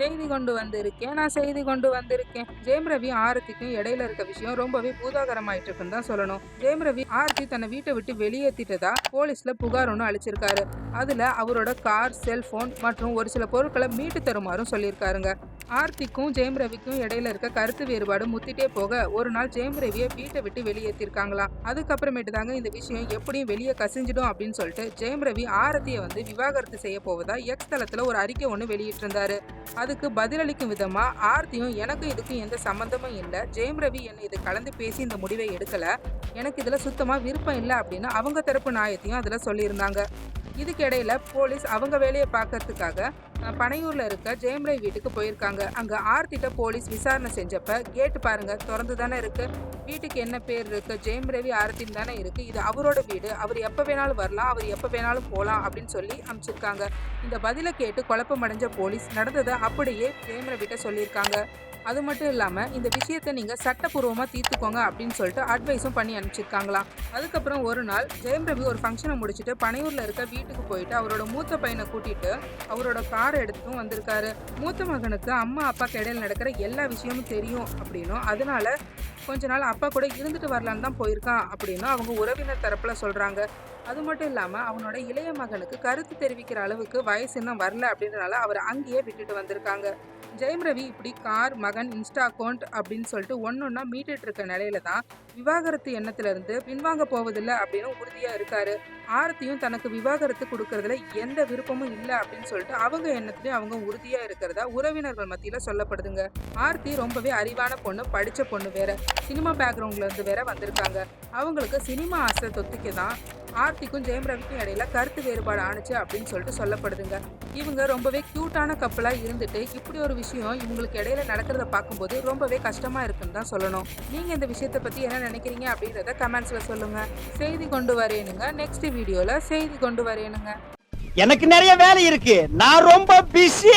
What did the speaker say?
செய்தி கொண்டு வந்திருக்கேன். நான் செய்தி கொண்டு வந்திருக்கேன். ஜெயம் ரவி ஆரத்திக்கும் இடையில இருக்க விஷயம் ரொம்பவே பூதாகரமாயிட்டு இருக்குன்னு தான் சொல்லணும். ஜெயம் ரவி ஆரத்தி தன்னை வீட்டை விட்டு வெளியேற்றிட்டதா போலீஸ்ல புகார் ஒன்று அளிச்சிருக்காரு. அதுல அவரோட கார் செல்போன் மற்றும் ஒரு சில பொருட்களை மீட்டு தருமாறும் சொல்லியிருக்காருங்க. ஆர்த்திக்கும் ஜெயம் ரவிக்கும் இடையில இருக்க கருத்து வேறுபாடு முத்திட்டே போக ஒரு நாள் ஜெயம் ரவியை வீட்டை விட்டு வெளியேற்றிருக்காங்களாம் அதுக்கப்புறமேட்டு தாங்க இந்த விஷயம் எப்படியும் வெளியே கசிஞ்சிடும் அப்படின்னு சொல்லிட்டு ஜெயம் ரவி ஆரத்தியை வந்து விவாகரத்து செய்ய போவதா? எக்ஸ் தளத்துல ஒரு அறிக்கை ஒன்று வெளியிட்டிருந்தாரு. அதுக்கு பதிலளிக்கும் விதமா ஆர்த்தியும் எனக்கும் இதுக்கும் எந்த சம்மந்தமும் இல்லை. ஜெயம் ரவி என்னை இது கலந்து பேசி இந்த முடிவை எடுக்கல. எனக்கு இதில் சுத்தமாக விருப்பம் இல்லை அப்படின்னு அவங்க தரப்பு நியாயத்தையும் அதில் சொல்லியிருந்தாங்க. இதுக்கு இடையில போலீஸ் அவங்க வேலையை பார்க்கறதுக்காக பனையூர்ல இருக்க ஜெயம் வீட்டுக்கு போயிருக்காங்க. அங்க ஆர்த்திட்ட போலீஸ் விசாரணை செஞ்சப்ப கேட்டு பாருங்க திறந்து தானே இருக்கு. வீட்டுக்கு என்ன பேர் இருக்கு? ஜெயம் ரவி ஆர்த்தின்னு தானே இருக்கு. இது அவரோட வீடு. அவர் எப்ப வேணாலும் வரலாம். அவர் எப்ப வேணாலும் போகலாம் அப்படின்னு சொல்லி அமைச்சிருக்காங்க இந்த பதிலை கேட்டு குழப்பமடைஞ்ச போலீஸ் நடந்ததை அப்படியே ஜெயம் ரவிட்ட சொல்லியிருக்காங்க. அது மட்டும் இல்லாமல் இந்த விஷயத்தை நீங்கள் சட்டப்பூர்வமாக தீர்த்துக்கோங்க அப்படின்னு சொல்லிட்டு அட்வைஸும் பண்ணி அனுப்பிச்சிருக்காங்களாம். அதுக்கப்புறம் ஒரு நாள் ஜெயம் ரவி ஒரு ஃபங்க்ஷனை முடிச்சுட்டு பனையூரில் இருக்க வீட்டுக்கு போயிட்டு அவரோட மூத்த பையனை கூட்டிட்டு அவரோட கார் எடுத்தும் வந்திருக்காரு. மூத்த மகனுக்கு அம்மா அப்பாக்கு கிடையில் நடக்கிற எல்லா விஷயமும் தெரியும் அப்படின்னும். அதனால கொஞ்ச நாள் அப்பா கூட இருந்துட்டு வரலான்னு தான் போயிருக்கான் அப்படின்னு அவங்க உறவினர் தரப்பில் சொல்கிறாங்க அது மட்டும் இல்லாமல் அவனோட இளைய மகனுக்கு கருத்து தெரிவிக்கிற அளவுக்கு வயசு இன்னும் வரல அப்படின்றனால அவர் அங்கேயே விட்டுட்டு வந்திருக்காங்க. ஜெயம் ரவி இப்படி கார் மகன் இன்ஸ்டா அக்கௌண்ட் அப்படின்னு சொல்லிட்டு ஒன்னொன்னா மீட்டுட்டு இருக்க நிலையில தான் விவாகரத்து எண்ணத்துல இருந்து பின்வாங்க போவதில்லை அப்படின்னு உறுதியாக இருக்காரு. ஆரத்தியும் தனக்கு விவாகரத்து கொடுக்கறதுல எந்த விருப்பமும் இல்லை அப்படின்னு சொல்லிட்டு அவங்க எண்ணத்துலேயும் அவங்க உறுதியாக இருக்கிறதா உறவினர்கள் மத்தியில் சொல்லப்படுதுங்க. ஆர்த்தி ரொம்பவே அறிவான பொண்ணு படித்த பொண்ணு வேற. சினிமா பேக்ரவுண்ட்லேருந்து வேற வந்திருக்காங்க. அவங்களுக்கு சினிமா ஆசை தொத்திக்க தான் ஆர்த்திக்கும் ஜெயம் ரவிக்கும் இடையில கருத்து வேறுபாடு ஆணுச்சு அப்படின்னு சொல்லிட்டு சொல்லப்படுதுங்க. இவங்க ரொம்பவே க்யூட்டான கப்பலா இருந்துட்டு இப்படி ஒரு விஷயம் இவங்களுக்கு இடையில நடக்கிறத பார்க்கும்போது ரொம்பவே கஷ்டமா இருக்குன்னு தான் சொல்லணும். நீங்க இந்த விஷயத்தை பத்தி என்ன நினைக்கிறீங்க அப்படின்றத கமெண்ட்ஸ்ல சொல்லுங்க. செய்தி கொண்டு வரேனுங்க. நெக்ஸ்ட் வீடியோல செய்தி கொண்டு வரேனுங்க. எனக்கு நிறைய வேலை இருக்கு. நான் ரொம்ப பிஸி